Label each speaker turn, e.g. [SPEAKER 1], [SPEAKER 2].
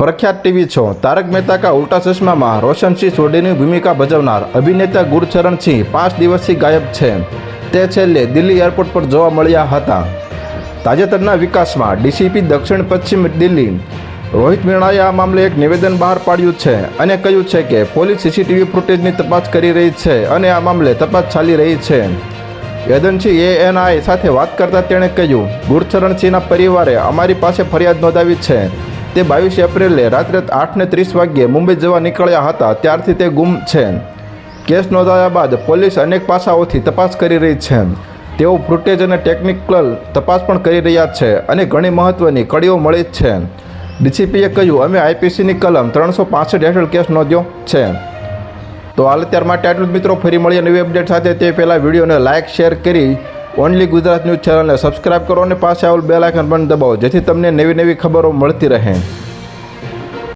[SPEAKER 1] પ્રખ્યાત TV show Tarak Mehta કા ઉલ્ટા ચશ્મામાં રોશનસિંહ સોઢીની ભૂમિકા ભજવનાર અભિનેતા ગુરચરણસિંહ પાંચ દિવસથી ગાયબ છે. તે છેલ્લે દિલ્હી એરપોર્ટ પર જોવા મળ્યા હતા. તાજેતરના વિકાસમાં ડીસીપી દક્ષિણ પશ્ચિમ દિલ્હી રોહિત મીણાએ આ મામલે એક નિવેદન બહાર પાડ્યું છે અને કહ્યું છે કે પોલીસ સીસીટીવી ફૂટેજની તપાસ કરી રહી છે અને આ મામલે તપાસ ચાલી રહી છે. એજન્સી એએનઆઈ સાથે વાત કરતાં તેણે કહ્યું ગુરચરણસિંહના પરિવારે અમારી પાસે ફરિયાદ નોંધાવી છે. તે બાવીસ એપ્રિલે રાત્રે આઠને ત્રીસ વાગ્યે મુંબઈ જવા નીકળ્યા હતા. ત્યારથી તે ગુમ છે. કેસ નોંધાયા બાદ પોલીસ અનેક પાસાઓથી તપાસ કરી રહી છે. તેઓ ફૂટેજ અને ટેકનિકલ તપાસ પણ કરી રહ્યા છે અને ઘણી મહત્ત્વની કડીઓ મળી છે. ડીસીપીએ કહ્યું, અમે આઈપીસીની કલમ ત્રણસો પાસઠ હેઠળ કેસ નોંધ્યો છે. તો હાલ અત્યાર માટે આટલું મિત્રો. ફરી મળીએ નવી અપડેટ સાથે. તે પહેલાં વિડીયોને લાઇક શેર કરી ઓનલી ગુજરાત ન્યૂઝ ચેનલને સબસ્ક્રાઇબ કરો અને પાસે આવેલ બેલ આઇકન પણ દબાવો, જેથી તમને નવી નવી ખબરો મળતી રહે.